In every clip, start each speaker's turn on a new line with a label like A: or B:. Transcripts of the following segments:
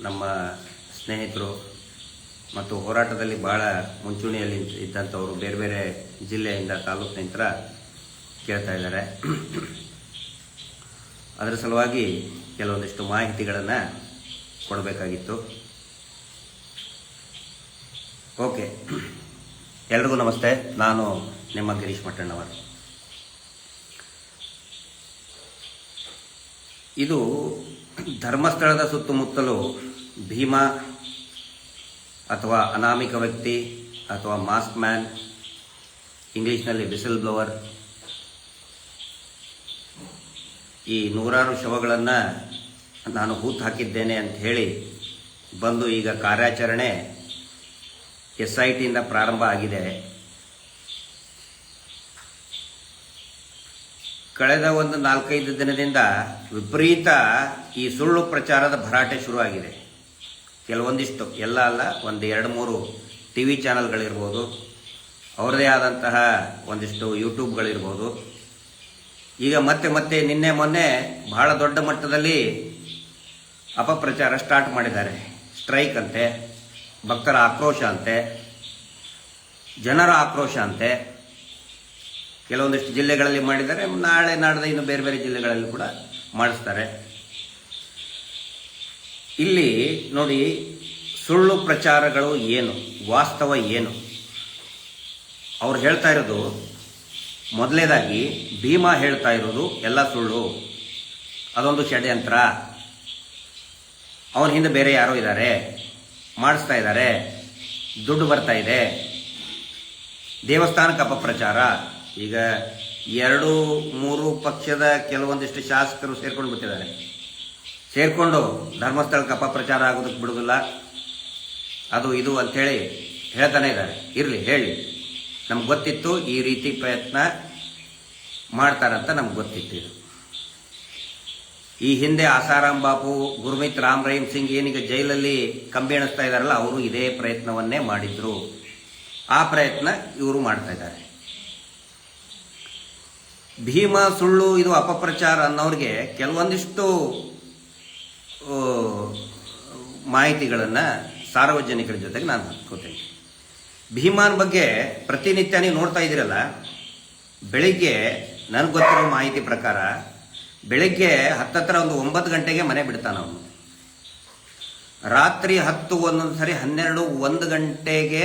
A: ನಮ್ಮ ಸ್ನೇಹಿತರು ಮತ್ತು ಹೋರಾಟದಲ್ಲಿ ಭಾಳ ಮುಂಚೂಣಿಯಲ್ಲಿ ಇದ್ದಂಥವರು ಬೇರೆ ಬೇರೆ ಜಿಲ್ಲೆಯಿಂದ ತಾಲೂಕಿನಿಂದ ಕೇಳ್ತಾ ಇದ್ದಾರೆ. ಅದರ ಸಲುವಾಗಿ ಕೆಲವೊಂದಿಷ್ಟು ಮಾಹಿತಿಗಳನ್ನು ಕೊಡಬೇಕಾಗಿತ್ತು. ಓಕೆ. ಎಲ್ರಿಗೂ ನಮಸ್ತೆ. ನಾನು ನಿಮ್ಮ ಗಿರೀಶ್ ಮಟ್ಟಣ್ಣವರು. ಇದು ಧರ್ಮಸ್ಥಳದ ಸುತ್ತಮುತ್ತಲು ಭೀಮಾ ಅಥವಾ ಅನಾಮಿಕ ವ್ಯಕ್ತಿ ಅಥವಾ ಮಾಸ್ಕ್ ಮ್ಯಾನ್, ಇಂಗ್ಲೀಷ್ನಲ್ಲಿ ವಿಸಿಲ್ ಬ್ಲೋವರ್ ಈ ನೂರಾರು ಶವಗಳನ್ನು ನಾನು ಹೂತು ಹಾಕಿದ್ದೇನೆ ಅಂತ ಹೇಳಿ ಬಂದು ಈಗ ಕಾರ್ಯಾಚರಣೆ ಎಸ್ ಐ ಟಿಯಿಂದ ಪ್ರಾರಂಭ ಆಗಿದೆ. ಕಳೆದ ಒಂದು ನಾಲ್ಕೈದು ದಿನದಿಂದ ವಿಪರೀತ ಈ ಸುಳ್ಳು ಪ್ರಚಾರದ ಭರಾಟೆ ಶುರುವಾಗಿದೆ. ಕೆಲವೊಂದಿಷ್ಟು, ಎಲ್ಲ ಅಲ್ಲ, ಒಂದು ಎರಡು ಮೂರು ಟಿ ವಿ ಚಾನಲ್ಗಳಿರ್ಬೋದು ಅವರದೇ ಆದಂತಹ ಒಂದಿಷ್ಟು ಯೂಟ್ಯೂಬ್ಗಳಿರ್ಬೋದು. ಈಗ ಮತ್ತೆ ಮತ್ತೆ ನಿನ್ನೆ ಮೊನ್ನೆ ಬಹಳ ದೊಡ್ಡ ಮಟ್ಟದಲ್ಲಿ ಅಪಪ್ರಚಾರ ಸ್ಟಾರ್ಟ್ ಮಾಡಿದ್ದಾರೆ. ಸ್ಟ್ರೈಕ್ ಅಂತೆ, ಭಕ್ತರ ಆಕ್ರೋಶ ಅಂತೆ, ಜನರ ಆಕ್ರೋಶ ಅಂತೆ. ಕೆಲವೊಂದಿಷ್ಟು ಜಿಲ್ಲೆಗಳಲ್ಲಿ ಮಾಡಿದ್ದಾರೆ, ನಾಳೆ, ನಾಡದ ಇನ್ನು ಬೇರೆ ಬೇರೆ ಜಿಲ್ಲೆಗಳಲ್ಲಿ ಕೂಡ ಮಾಡಿಸ್ತಾರೆ. ಇಲ್ಲಿ ನೋಡಿ ಸುಳ್ಳು ಪ್ರಚಾರಗಳು ಏನು? ವಾಸ್ತವ ಏನು? ಅವ್ರು ಹೇಳ್ತಾ ಇರೋದು ಮೊದಲನೇದಾಗಿ ಭೀಮಾ ಹೇಳ್ತಾ ಇರೋದು ಎಲ್ಲ ಸುಳ್ಳು. ಅದೊಂದು ಷಡ್ಯಂತ್ರ. ಅವನ ಹಿಂದೆ ಬೇರೆ ಯಾರೋ ಇದ್ದಾರೆ. ಮಾಡಿಸ್ತಾ ಇದ್ದಾರೆ. ದುಡ್ಡು ಬರ್ತಾ ಇದೆ. ದೇವಸ್ಥಾನಕ್ಕೆ ಅಪಪ್ರಚಾರ. ಈಗ ಎರಡು, ಮೂರು ಪಕ್ಷದ ಕೆಲವೊಂದಿಷ್ಟು ಶಾಸಕರು ಸೇರ್ಕೊಂಡು ಬಿಟ್ಟಿದ್ದಾರೆ. ಸೇರ್ಕೊಂಡು ಧರ್ಮಸ್ಥಳಕ್ಕೆ ಅಪಪ್ರಚಾರ ಆಗೋದಕ್ಕೆ ಬಿಡೋದಿಲ್ಲ ಅದು ಇದು ಅಂಥೇಳಿ ಹೇಳ್ತಾನೆ ಇದ್ದಾರೆ. ಇರಲಿ, ಹೇಳಿ. ನಮ್ಗೆ ಗೊತ್ತಿತ್ತು ಈ ರೀತಿ ಪ್ರಯತ್ನ ಮಾಡ್ತಾರಂತ ನಮ್ಗೆ ಗೊತ್ತಿತ್ತು ಇದು. ಈ ಹಿಂದೆ ಆಸಾರಾಮ್ ಬಾಪು, ಗುರುಮಿತ್ ರಾಮ್ ರಹೀಮ್ ಸಿಂಗ್ ಏನೀಗ ಜೈಲಲ್ಲಿ ಕಂಬಿ ಎಣಿಸ್ತಾ ಇದ್ದಾರಲ್ಲ, ಅವರು ಇದೇ ಪ್ರಯತ್ನವನ್ನೇ ಮಾಡಿದ್ರು. ಆ ಪ್ರಯತ್ನ ಇವರು ಮಾಡ್ತಾ ಇದ್ದಾರೆ. ಭೀಮ ಸುಳ್ಳು ಇದು ಅಪಪ್ರಚಾರ ಅನ್ನೋರಿಗೆ ಕೆಲವೊಂದಿಷ್ಟು ಮಾಹಿತಿಗಳನ್ನು ಸಾರ್ವಜನಿಕರ ಜೊತೆಗೆ ನಾನು ಹಂಚ್ಕೋತೇನೆ. ಭೀಮಾನ್ ಬಗ್ಗೆ ಪ್ರತಿನಿತ್ಯ ನೀವು ನೋಡ್ತಾ ಇದ್ದೀರಲ್ಲ, ಬೆಳಿಗ್ಗೆ ನನಗೆ ಗೊತ್ತಿರೋ ಮಾಹಿತಿ ಪ್ರಕಾರ ಬೆಳಿಗ್ಗೆ ಹತ್ತತ್ರ ಒಂದು ಒಂಬತ್ತು ಗಂಟೆಗೆ ಮನೆ ಬಿಡ್ತಾನೆ ಅವನು. ರಾತ್ರಿ ಹತ್ತು ಒಂದೊಂದು ಸರಿ ಹನ್ನೆರಡು ಒಂದು ಗಂಟೆಗೆ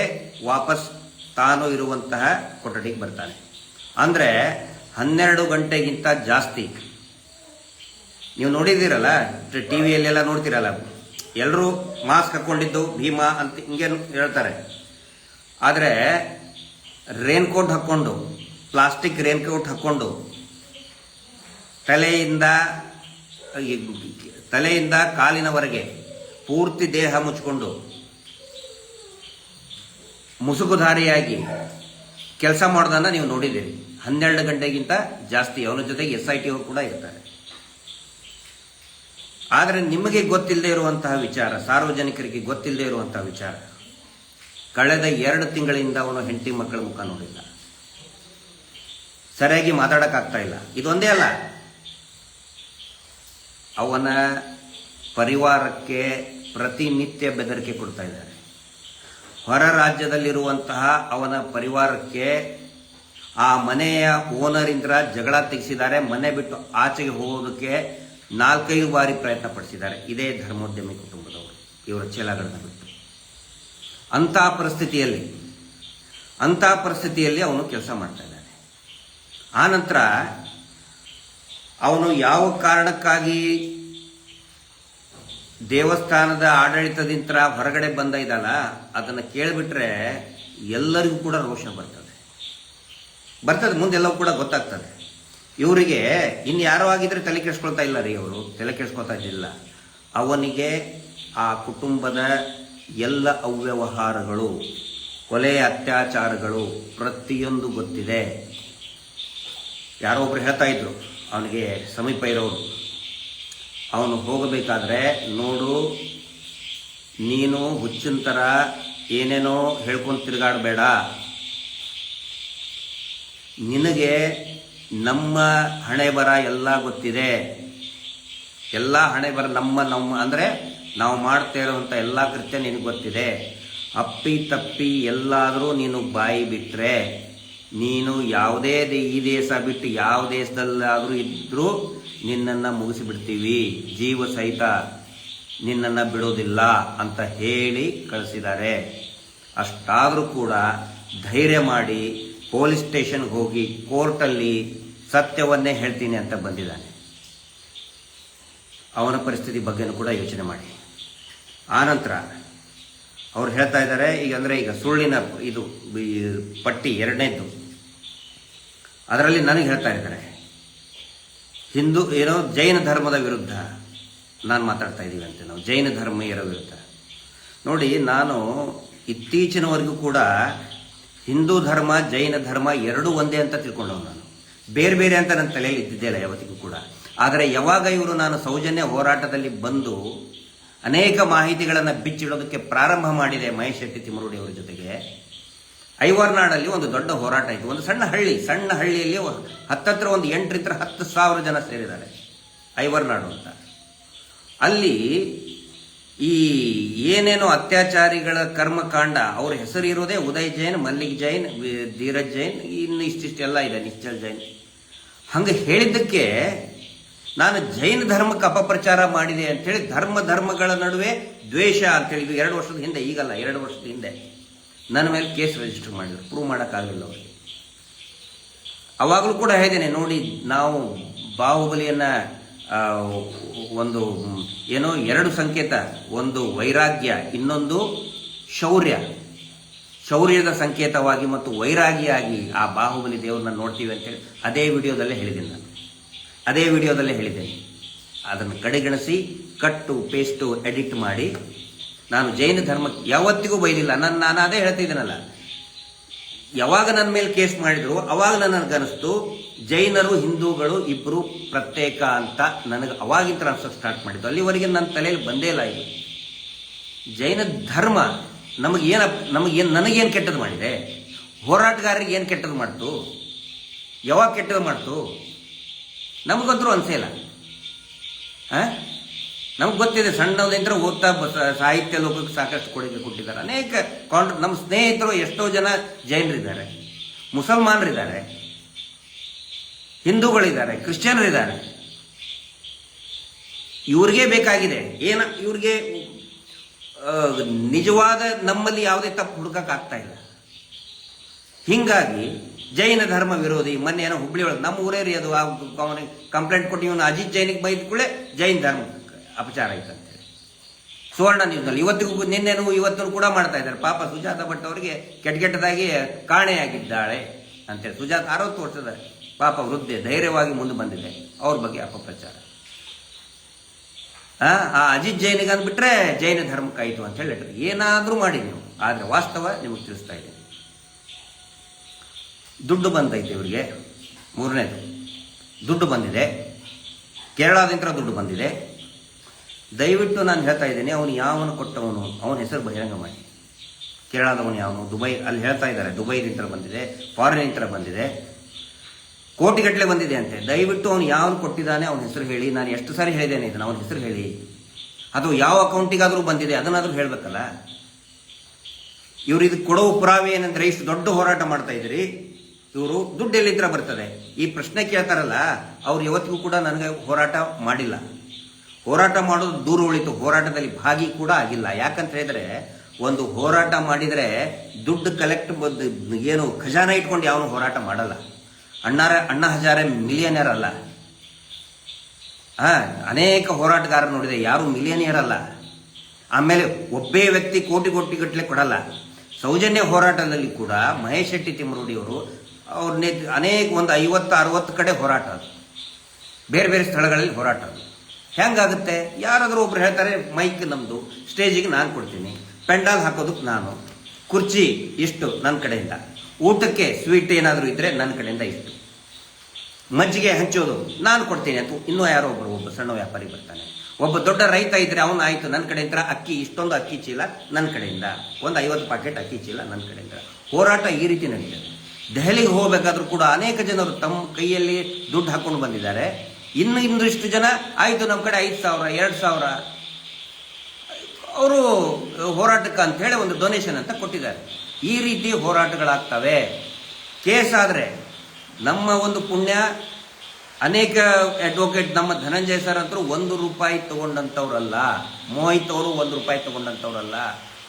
A: ವಾಪಸ್ ತಾನು ಇರುವಂತಹ ಕೊಠಡಿಗೆ ಬರ್ತಾನೆ. ಅಂದರೆ ಹನ್ನೆರಡು ಗಂಟೆಗಿಂತ ಜಾಸ್ತಿ. ನೀವು ನೋಡಿದ್ದೀರಲ್ಲ ಟಿ ವಿಯಲ್ಲೆಲ್ಲ ನೋಡ್ತೀರಲ್ಲ ಎಲ್ಲರೂ ಮಾಸ್ಕ್ ಹಾಕ್ಕೊಂಡಿದ್ದು ಭೀಮಾ ಅಂತ ಹಿಂಗೆ ಹೇಳ್ತಾರೆ. ಆದರೆ ರೇನ್ ಕೋಟ್ ಹಾಕ್ಕೊಂಡು ಪ್ಲಾಸ್ಟಿಕ್ ರೇನ್ ಕೋಟ್ ಹಾಕ್ಕೊಂಡು ತಲೆಯಿಂದ ತಲೆಯಿಂದ ಕಾಲಿನವರೆಗೆ ಪೂರ್ತಿ ದೇಹ ಮುಚ್ಕೊಂಡು, ಮುಸುಕುಧಾರಿಯಾಗಿ ಕೆಲಸ ಮಾಡೋದನ್ನು ನೀವು ನೋಡಿದ್ದೀರಿ. ಹನ್ನೆರಡು ಗಂಟೆಗಿಂತ ಜಾಸ್ತಿ ಅವನ ಜೊತೆಗೆ ಎಸ್ ಐ ಟಿ ಅವರು ಕೂಡ ಇರ್ತಾರೆ. ಆದರೆ ನಿಮಗೆ ಗೊತ್ತಿಲ್ಲದೆ ಇರುವಂತಹ ವಿಚಾರ, ಸಾರ್ವಜನಿಕರಿಗೆ ಗೊತ್ತಿಲ್ಲದೆ ಇರುವಂತಹ ವಿಚಾರ. ಕಳೆದ ಎರಡು ತಿಂಗಳಿಂದ ಅವನು ಹೆಂಡತಿ ಮಕ್ಕಳ ಮುಖ ನೋಡಿಲ್ಲ. ಸರಿಯಾಗಿ ಮಾತಾಡಕ್ಕಾಗ್ತಾ ಇಲ್ಲ. ಇದೊಂದೇ ಅಲ್ಲ. ಅವನ ಪರಿವಾರಕ್ಕೆ ಪ್ರತಿನಿತ್ಯ ಬೆದರಿಕೆ ಕೊಡ್ತಾ ಇದ್ದಾರೆ. ಹೊರ ರಾಜ್ಯದಲ್ಲಿರುವಂತಹ ಅವನ ಪರಿವಾರಕ್ಕೆ ಆ ಮನೆಯ ಓನರಿಂದ ಜಗಳ ತೆಗೆಸಿದ್ದಾರೆ. ಮನೆ ಬಿಟ್ಟು ಆಚೆಗೆ ಹೋಗೋದಕ್ಕೆ ನಾಲ್ಕೈದು ಬಾರಿ ಪ್ರಯತ್ನ ಪಡಿಸಿದ್ದಾರೆ. ಇದೇ ಧರ್ಮೋದ್ಯಮಿ ಕುಟುಂಬದವರು. ಇವರ ಚೇಲಾಗಡದ ಬಿಟ್ಟು ಅಂಥ ಪರಿಸ್ಥಿತಿಯಲ್ಲಿ ಅಂಥ ಪರಿಸ್ಥಿತಿಯಲ್ಲಿ ಅವನು ಕೆಲಸ ಮಾಡ್ತಾ ಇದ್ದಾನೆ. ಆನಂತರ ಅವನು ಯಾವ ಕಾರಣಕ್ಕಾಗಿ ದೇವಸ್ಥಾನದ ಆಡಳಿತದಿಂದ ಹೊರಗಡೆ ಬಂದ ಇದಲ್ಲ, ಅದನ್ನು ಕೇಳಿಬಿಟ್ರೆ ಎಲ್ಲರಿಗೂ ಕೂಡ ರೋಷ ಬರ್ತದೆ. ಬರ್ತದೆ, ಮುಂದೆಲ್ಲವೂ ಕೂಡ ಗೊತ್ತಾಗ್ತದೆ. ಇವರಿಗೆ ಇನ್ನು ಯಾರೋ ಆಗಿದ್ರೆ ತಲೆ ಕೆಡ್ಸ್ಕೊಳ್ತಾ ಇಲ್ಲ ರೀ ಅವರು. ತಲೆ ಕೆಡಿಸ್ಕೊಳ್ತಾ ಇದ್ದಿಲ್ಲ. ಅವನಿಗೆ ಆ ಕುಟುಂಬದ ಎಲ್ಲ ಅವ್ಯವಹಾರಗಳು, ಕೊಲೆ ಅತ್ಯಾಚಾರಗಳು ಪ್ರತಿಯೊಂದು ಗೊತ್ತಿದೆ. ಯಾರೋ ಒಬ್ರು ಹೇಳ್ತಾ ಇದ್ರು, ಅವನಿಗೆ ಸಮೀಪ ಇರೋರು, ಅವನು ಹೋಗಬೇಕಾದ್ರೆ ನೋಡು, ನೀನು ಹುಚ್ಚಿನ ಥರ ಏನೇನೋ ಹೇಳ್ಕೊಂಡು ತಿರುಗಾಡಬೇಡ. ನಿನಗೆ ನಮ್ಮ ಹಣೆ ಬರ ಎಲ್ಲ ಗೊತ್ತಿದೆ. ಎಲ್ಲ ಹಣೆ ಬರ ನಮ್ಮ ನಮ್ಮ, ಅಂದರೆ ನಾವು ಮಾಡ್ತಾ ಇರುವಂಥ ಎಲ್ಲ ಕೃತ್ಯ ನಿನಗೆ ಗೊತ್ತಿದೆ. ಅಪ್ಪಿ ತಪ್ಪಿ ಎಲ್ಲಾದರೂ ನೀನು ಬಾಯಿ ಬಿಟ್ಟರೆ ನೀನು ಯಾವುದೇ ಈ ದೇಶ ಬಿಟ್ಟು ಯಾವ ದೇಶದಲ್ಲಾದರೂ ಇದ್ದರೂ ನಿನ್ನನ್ನು ಮುಗಿಸಿಬಿಡ್ತೀವಿ. ಜೀವ ಸಹಿತ ನಿನ್ನನ್ನು ಬಿಡೋದಿಲ್ಲ ಅಂತ ಹೇಳಿ ಕಳಿಸಿದ್ದಾರೆ. ಅಷ್ಟಾದರೂ ಕೂಡ ಧೈರ್ಯ ಮಾಡಿ ಪೊಲೀಸ್ ಸ್ಟೇಷನ್ಗೆ ಹೋಗಿ ಕೋರ್ಟಲ್ಲಿ ಸತ್ಯವನ್ನೇ ಹೇಳ್ತೀನಿ ಅಂತ ಬಂದಿದ್ದಾನೆ. ಅವನ ಪರಿಸ್ಥಿತಿ ಬಗ್ಗೆನೂ ಕೂಡ ಯೋಚನೆ ಮಾಡಿ. ಆನಂತರ ಅವ್ರು ಹೇಳ್ತಾ ಇದ್ದಾರೆ, ಈಗ ಅಂದರೆ ಈಗ ಸುಳ್ಳಿನ ಇದು ಪಟ್ಟಿ ಎರಡನೇದ್ದು. ಅದರಲ್ಲಿ ನನಗೆ ಹೇಳ್ತಾ ಇದ್ದಾರೆ, ಹಿಂದೂ ಏನೋ ಜೈನ ಧರ್ಮದ ವಿರುದ್ಧ ನಾನು ಮಾತಾಡ್ತಾ ಇದ್ದೀವಿ ಅಂತ, ನಾವು ಜೈನ ಧರ್ಮೀಯರ ವಿರುದ್ಧ. ನೋಡಿ, ನಾನು ಇತ್ತೀಚಿನವರೆಗೂ ಕೂಡ ಹಿಂದೂ ಧರ್ಮ, ಜೈನ ಧರ್ಮ ಎರಡೂ ಒಂದೇ ಅಂತ ತಿಳ್ಕೊಂಡವ್ ನಾನು. ಬೇರೆ ಬೇರೆ ಅಂತ ನನ್ನ ತಲೆಯಲ್ಲಿ ಇದ್ದಿದ್ದಿಲ್ಲ ಯಾವತ್ತಿಗೂ ಕೂಡ. ಆದರೆ ಯಾವಾಗ ಇವರು ನಾನು ಸೌಜನ್ಯ ಹೋರಾಟದಲ್ಲಿ ಬಂದು ಅನೇಕ ಮಾಹಿತಿಗಳನ್ನು ಬಿಚ್ಚಿಡೋದಕ್ಕೆ ಪ್ರಾರಂಭ ಮಾಡಿದೆ ಮಹೇಶ್ ಶೆಟ್ಟಿ ತಿಮರುಡಿ ಅವರ ಜೊತೆಗೆ, ಐವರ್ನಾಡಲ್ಲಿ ಒಂದು ದೊಡ್ಡ ಹೋರಾಟ ಇತ್ತು. ಒಂದು ಸಣ್ಣ ಹಳ್ಳಿ, ಸಣ್ಣ ಹಳ್ಳಿಯಲ್ಲಿ ಹತ್ತತ್ರ ಒಂದು ಎಂಟರಿಂದ ಹತ್ತು ಸಾವಿರ ಜನ ಸೇರಿದ್ದಾರೆ, ಐವರ್ನಾಡು ಅಂತ. ಅಲ್ಲಿ ಈ ಏನೇನೋ ಅತ್ಯಾಚಾರಿಗಳ ಕರ್ಮಕಾಂಡ, ಅವ್ರ ಹೆಸರು ಇರೋದೇ ಉದಯ್ ಜೈನ್, ಮಲ್ಲಿಕ್ ಜೈನ್ ಧೀರಜ್ ಜೈನ್, ಇನ್ನು ಇಷ್ಟಿಷ್ಟೆಲ್ಲ ಇದೆ, ನಿಶ್ಚಲ್ ಜೈನ್. ಹಂಗೆ ಹೇಳಿದ್ದಕ್ಕೆ ನಾನು ಜೈನ ಧರ್ಮಕ್ಕೆ ಅಪಪ್ರಚಾರ ಮಾಡಿದೆ ಅಂತೇಳಿ ಧರ್ಮ ಧರ್ಮಗಳ ನಡುವೆ ದ್ವೇಷ ಅಂತೇಳಿ, ಇದು ಎರಡು ವರ್ಷದ ಹಿಂದೆ, ಈಗಲ್ಲ, ಎರಡು ವರ್ಷದ ಹಿಂದೆ. ನನ್ನ ಮೇಲೆ ಕೇಸ್ ರಿಜಿಸ್ಟರ್ ಮಾಡಿದ್ರು ಪ್ರೂವ್ ಮಾಡೋಕ್ಕಾಗಲಿಲ್ಲ ಅವರಿಗೆ. ಅವಾಗಲೂ ಕೂಡ ಹೇಳಿದ್ದೇನೆ, ನೋಡಿ, ನಾವು ಬಾಹುಬಲಿಯನ್ನ ಒಂದು, ಏನೋ ಎರಡು ಸಂಕೇತ. ಒಂದು ವೈರಾಗ್ಯ, ಇನ್ನೊಂದು ಶೌರ್ಯ. ಶೌರ್ಯದ ಸಂಕೇತವಾಗಿ ಮತ್ತು ವೈರಾಗಿಯಾಗಿ ಆ ಬಾಹುಬಲಿ ದೇವರನ್ನ ನೋಡ್ತೀವಿ ಅಂತೇಳಿ ಅದೇ ವಿಡಿಯೋದಲ್ಲೇ ಹೇಳಿದ್ದೀನಿ ನಾನು. ಅದೇ ವಿಡಿಯೋದಲ್ಲೇ ಹೇಳಿದ್ದೇನೆ. ಅದನ್ನು ಕಡೆಗಣಿಸಿ, ಕಟ್ಟು, ಪೇಸ್ಟು, ಎಡಿಟ್ ಮಾಡಿ. ನಾನು ಜೈನ ಧರ್ಮಕ್ಕೆ ಯಾವತ್ತಿಗೂ ಬೈದಿಲ್ಲ ನಾನು ನಾನು ಅದೇ ಹೇಳ್ತಿದ್ದೀನಲ್ಲ. ಯಾವಾಗ ನನ್ನ ಮೇಲೆ ಕೇಸ್ ಮಾಡಿದ್ರು, ಅವಾಗ ನನಗನಿಸ್ತು, ಜೈನರು, ಹಿಂದೂಗಳು ಇಬ್ಬರು ಪ್ರತ್ಯೇಕ ಅಂತ ನನಗೆ ಅವಾಗಿಂತ ಅನ್ಸೋಕೆ ಸ್ಟಾರ್ಟ್ ಮಾಡಿದ್ದು. ಅಲ್ಲಿವರೆಗೆ ನನ್ನ ತಲೆಯಲ್ಲಿ ಬಂದೇ ಇಲ್ಲ ಇದು. ಜೈನ ಧರ್ಮ ನಮಗೇನ ನಮಗೇನು ನನಗೇನು ಕೆಟ್ಟದ್ದು ಮಾಡಿದೆ? ಹೋರಾಟಗಾರರಿಗೆ ಏನು ಕೆಟ್ಟದ್ದು ಮಾಡ್ತು? ಯಾವಾಗ ಕೆಟ್ಟದ್ದು ಮಾಡ್ತು? ನಮಗಂತರೂ ಅನಿಸೇ ಇಲ್ಲ. ನಮ್ಗೆ ಗೊತ್ತಿದೆ ಸಣ್ಣದಿಂದ ಓದ್ತಾ ಸಾಹಿತ್ಯ ಲೋಕಕ್ಕೆ ಸಾಕಷ್ಟು ಕೊಡುಗೆ ಕೊಟ್ಟಿದ್ದಾರೆ. ಅನೇಕ ಕಾಂಟ್ರ ನಮ್ಮ ಸ್ನೇಹಿತರು ಎಷ್ಟೋ ಜನ ಜೈನರಿದ್ದಾರೆ, ಮುಸಲ್ಮಾನರಿದ್ದಾರೆ, ಹಿಂದೂಗಳಿದ್ದಾರೆ, ಕ್ರಿಶ್ಚಿಯನ್ರಿದ್ದಾರೆ. ಇವ್ರಿಗೆ ಬೇಕಾಗಿದೆ. ಏನ ಇವ್ರಿಗೆ ನಿಜವಾದ ನಮ್ಮಲ್ಲಿ ಯಾವುದೇ ತಪ್ಪು ಹುಡುಕಕ್ಕೆ ಆಗ್ತಾ ಇಲ್ಲ. ಹಿಂಗಾಗಿ ಜೈನ ಧರ್ಮ ವಿರೋಧಿ ಮೊನ್ನೆ ಏನೋ ಹುಬ್ಳಿ ಒಳಗೆ ನಮ್ಮ ಊರೇ ರೀ ಅದು. ಕಂಪ್ಲೇಂಟ್ ಕೊಟ್ಟು ಇವನು ಅಜಿತ್ ಜೈನಿಗೆ ಬೈದ ಕೂಡಲೇ ಜೈನ್ ಧರ್ಮ. ಅಪಚಾರ ಆಯ್ತು ಅಂತೇಳಿ ಸುವರ್ಣ ನ್ಯೂಸ್ನಲ್ಲಿ ಇವತ್ತಿಗೂ ನಿನ್ನೆನೂ ಇವತ್ತು ಕೂಡ ಮಾಡ್ತಾ ಇದ್ದಾರೆ. ಪಾಪ ಸುಜಾತ ಭಟ್ ಅವರಿಗೆ ಕೆಟ್ಟ ಕೆಟ್ಟದಾಗಿ ಕಾಣೆಯಾಗಿದ್ದಾಳೆ ಅಂತೇಳಿ ಸುಜಾತ ಅರವತ್ತು ವರ್ಷದ ಪಾಪ ವೃದ್ಧೆ ಧೈರ್ಯವಾಗಿ ಮುಂದೆ ಬಂದಿದೆ. ಅವ್ರ ಬಗ್ಗೆ ಅಪಪ್ರಚಾರ. ಆ ಅಜಿತ್ ಜೈನಿಗೆ ಅಂದ್ಬಿಟ್ರೆ ಜೈನ ಧರ್ಮಕ್ಕಾಯಿತು ಅಂತ ಹೇಳಿ ಏನಾದರೂ ಮಾಡಿ ನೀವು ಆದರೆ ವಾಸ್ತವ ನಿಮಗೆ ತಿಳಿಸ್ತಾ ಇದ್ದೀನಿ ದುಡ್ಡು ಬಂದೈತೆ ಇವರಿಗೆ. ಮೂರನೇದು, ದುಡ್ಡು ಬಂದಿದೆ. ಕೇರಳದಿಂದ ದುಡ್ಡು ಬಂದಿದೆ. ದಯವಿಟ್ಟು ನಾನು ಹೇಳ್ತಾ ಇದ್ದೇನೆ, ಅವನು ಯಾವನು ಕೊಟ್ಟವನು, ಅವನ ಹೆಸರು ಬಹಿರಂಗ ಮಾಡಿ. ಕೇರಳದವನು ಯಾವನು? ದುಬೈ, ಅಲ್ಲಿ ಹೇಳ್ತಾ ಇದ್ದಾರೆ ದುಬೈದಿಂದ ಬಂದಿದೆ ಫಾರಿನಿಂದ ಬಂದಿದೆ. ಕೋಟಿಗಟ್ಟಲೆ ಬಂದಿದೆ ಅಂತೆ. ದಯವಿಟ್ಟು ಅವನು ಯಾವನು ಕೊಟ್ಟಿದ್ದಾನೆ, ಅವನ ಹೆಸರು ಹೇಳಿ. ನಾನು ಎಷ್ಟು ಸಾರಿ ಹೇಳಿದ್ದೇನೆ ಇದನ್ನು, ಅವನ ಹೆಸರು ಹೇಳಿ. ಅದು ಯಾವ ಅಕೌಂಟಿಗಾದರೂ ಬಂದಿದೆ, ಅದನ್ನಾದರೂ ಹೇಳಬೇಕಲ್ಲ. ಇವರು ಇದು ಕೊಡೋ ಪುರಾವೆ ಏನಂದ್ರೆ, ಇಷ್ಟು ದೊಡ್ಡ ಹೋರಾಟ ಮಾಡ್ತಾ ಇದ್ದೀರಿ. ಇವರು ದುಡ್ಡು ಎಲ್ಲಿದ್ರ ಬರ್ತದೆ ಈ ಪ್ರಶ್ನೆ ಕೇಳ್ತಾರಲ್ಲ, ಅವ್ರು ಯಾವತ್ತಿಗೂ ಕೂಡ ನನಗೆ ಹೋರಾಟ ಮಾಡಿಲ್ಲ. ಹೋರಾಟ ಮಾಡೋದು ದೂರ ಉಳಿತು. ಹೋರಾಟದಲ್ಲಿ ಭಾಗಿ ಕೂಡ ಆಗಿಲ್ಲ. ಯಾಕಂತ ಹೇಳಿದ್ರೆ, ಒಂದು ಹೋರಾಟ ಮಾಡಿದರೆ ದುಡ್ಡು ಕಲೆಕ್ಟ್ ಏನು ಖಜಾನೆ ಇಟ್ಕೊಂಡು ಯಾವನು ಹೋರಾಟ ಮಾಡಲ್ಲ. ಅಣ್ಣಾರ, ಅಣ್ಣ ಹಜಾರೆ ಮಿಲಿಯನೇರ್ ಅಲ್ಲ. ಹಾ ಅನೇಕ ಹೋರಾಟಗಾರರು ನೋಡಿದೆ ಯಾರು ಮಿಲಿಯನೇರ್ ಅಲ್ಲ. ಆಮೇಲೆ ಒಬ್ಬೇ ವ್ಯಕ್ತಿ ಕೋಟಿ ಕೋಟಿ ಗಟ್ಟಲೆ ಕೊಡಲ್ಲ. ಸೌಜನ್ಯ ಹೋರಾಟದಲ್ಲಿ ಕೂಡ ಮಹೇಶ್ ಶೆಟ್ಟಿ ತಿಮ್ಮರುಡಿಯವರು ಅವ್ರ ಅನೇಕ ಒಂದು ಐವತ್ತು, ಅರವತ್ತು ಕಡೆ ಹೋರಾಟ ಅದು. ಬೇರೆ ಬೇರೆ ಸ್ಥಳಗಳಲ್ಲಿ ಹೋರಾಟ ಅದು. ಹೆಂಗಾಗುತ್ತೆ? ಯಾರಾದರೂ ಒಬ್ರು ಹೇಳ್ತಾರೆ, ಮೈಕ್ ನಮ್ಮದು ಸ್ಟೇಜಿಗೆ ನಾನು ಕೊಡ್ತೀನಿ, ಪೆಂಡಾಲ್ ಹಾಕೋದಕ್ಕೆ ನಾನು, ಕುರ್ಚಿ ಇಷ್ಟು ನನ್ನ ಕಡೆಯಿಂದ, ಊಟಕ್ಕೆ ಸ್ವೀಟ್ ಏನಾದರೂ ಇದ್ದರೆ ನನ್ನ ಕಡೆಯಿಂದ ಇಷ್ಟು. ಮಜ್ಜಿಗೆ ಹಂಚೋದು, ನಾನು ಕೊಡ್ತೀನಿ, ಅಂತ ಇನ್ನೂ ಯಾರೋ ಒಬ್ಬರು ಒಬ್ಬ ಸಣ್ಣ ವ್ಯಾಪಾರಿ ಬರ್ತಾನೆ. ಒಬ್ಬ ದೊಡ್ಡ ರೈತ ಇದ್ದರೆ ಅವನು, ಆಯಿತು ನನ್ನ ಕಡೆಯಿಂದ ಅಕ್ಕಿ, ಇಷ್ಟೊಂದು ಅಕ್ಕಿ ಚೀಲ ನನ್ನ ಕಡೆಯಿಂದ, ಒಂದು ಐವತ್ತು ಪಾಕೆಟ್ ಅಕ್ಕಿ ಚೀಲ ನನ್ನ ಕಡೆಯಿಂದ. ಹೋರಾಟ ಈ ರೀತಿ ನಡೀತದೆ. ದೆಹಲಿಗೆ ಹೋಗಬೇಕಾದ್ರೂ ಕೂಡ ಅನೇಕ ಜನರು ತಮ್ಮ ಕೈಯಲ್ಲಿ ದುಡ್ಡು ಹಾಕ್ಕೊಂಡು ಬಂದಿದ್ದಾರೆ. ಇನ್ನು ಇನ್ನಿಷ್ಟು ಜನ? ಆಯಿತು, ನಮ್ಮ ಕಡೆ ಐದು ಸಾವಿರ, ಎರಡು ಸಾವಿರ. ಅವರು ಹೋರಾಟಕ್ಕೆ ಅಂತ ಹೇಳಿ ಒಂದು ಡೊನೇಷನ್ ಅಂತ ಕೊಟ್ಟಿದ್ದಾರೆ. ಈ ರೀತಿ ಹೋರಾಟಗಳಾಗ್ತವೆ. ಕೇಸ್ ಆದರೆ ನಮ್ಮ ಒಂದು ಪುಣ್ಯ, ಅನೇಕ ಅಡ್ವೊಕೇಟ್ ನಮ್ಮ ಧನಂಜಯ ಸರ್ ಅಂತೂ ಒಂದು ರೂಪಾಯಿ ತಗೊಂಡಂಥವ್ರಲ್ಲ ಮೋಹಿತ್ ಅವರು ಒಂದು ರೂಪಾಯಿ ತಗೊಂಡಂಥವ್ರಲ್ಲ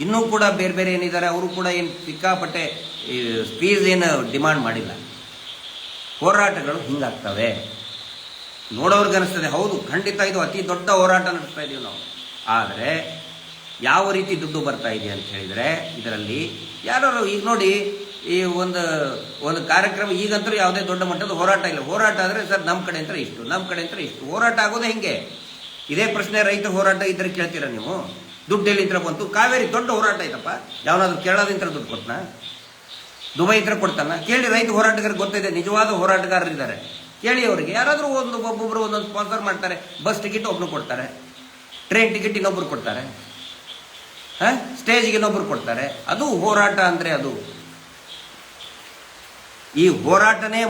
A: ಇನ್ನೂ ಕೂಡ ಬೇರೆ ಬೇರೆ ಏನಿದ್ದಾರೆ, ಅವರು ಕೂಡ ಏನು ಸಿಕ್ಕಾಪಟ್ಟೆ ಫೀಸ್ ಏನು ಡಿಮಾಂಡ್ ಮಾಡಿಲ್ಲ. ಹೋರಾಟಗಳು ಹಿಂಗಾಗ್ತವೆ. ನೋಡೋರ್ಗೆ ಅನಿಸ್ತದೆ, ಹೌದು, ಖಂಡಿತ ಇದು ಅತಿ ದೊಡ್ಡ ಹೋರಾಟ ನಡೆಸ್ತಾ ಇದೀವಿ ನಾವು. ಆದರೆ, ಯಾವ ರೀತಿ ದುಡ್ಡು ಬರ್ತಾ ಇದೆ ಅಂತ ಹೇಳಿದರೆ, ಇದರಲ್ಲಿ ಯಾರು ಈಗ ನೋಡಿ, ಈ ಒಂದು ಒಂದು ಕಾರ್ಯಕ್ರಮ ಈಗಂತೂ ಯಾವುದೇ ದೊಡ್ಡ ಮಟ್ಟದ ಹೋರಾಟ ಇಲ್ಲ. ಹೋರಾಟ ಆದರೆ ಸರ್ ನಮ್ಮ ಕಡೆ ಅಂತ ಇಷ್ಟು, ನಮ್ಮ ಕಡೆ ಅಂತ ಇಷ್ಟು. ಹೋರಾಟ ಆಗೋದೇ ಹಿಂಗೆ? ಇದೇ ಪ್ರಶ್ನೆ ರೈತ ಹೋರಾಟ ಇದ್ರೆ ಕೇಳ್ತೀರಾ ನೀವು? ದುಡ್ಡು ಎಲ್ಲಿಂದ ಬಂತು. ಕಾವೇರಿ ದೊಡ್ಡ ಹೋರಾಟ ಐತಪ್ಪ. ಯಾವನಾದ್ರು ಕೇರಳದಿಂದ ದುಡ್ಡು ಕೊಟ್ಟನ ದುಬೈ ಇದ್ರೆ ಕೊಡ್ತಾನ? ಕೇಳಿ ರೈತ ಹೋರಾಟಗಾರ ಗೊತ್ತಿದೆ ನಿಜವಾದ ಹೋರಾಟಗಾರರಿದ್ದಾರೆ. ಕೇಳಿ ಅವರಿಗೆ ಯಾರಾದರೂ ಒಂದು ಒಬ್ಬೊಬ್ರು ಒಂದೊಂದು ಸ್ಪಾನ್ಸರ್ ಮಾಡ್ತಾರೆ ಬಸ್ ಟಿಕೆಟ್ ಒಬ್ರು ಕೊಡ್ತಾರೆ ಟ್ರೈನ್ ಟಿಕೆಟ್ ಇನ್ನೊಬ್ರು ಕೊಡ್ತಾರೆ ಸ್ಟೇಜ್ಗೆ ಇನ್ನೊಬ್ರು ಕೊಡ್ತಾರೆ. ಅದು ಹೋರಾಟ ಅಂದ್ರೆ ಅದು. ಈ ಹೋರಾಟನೇ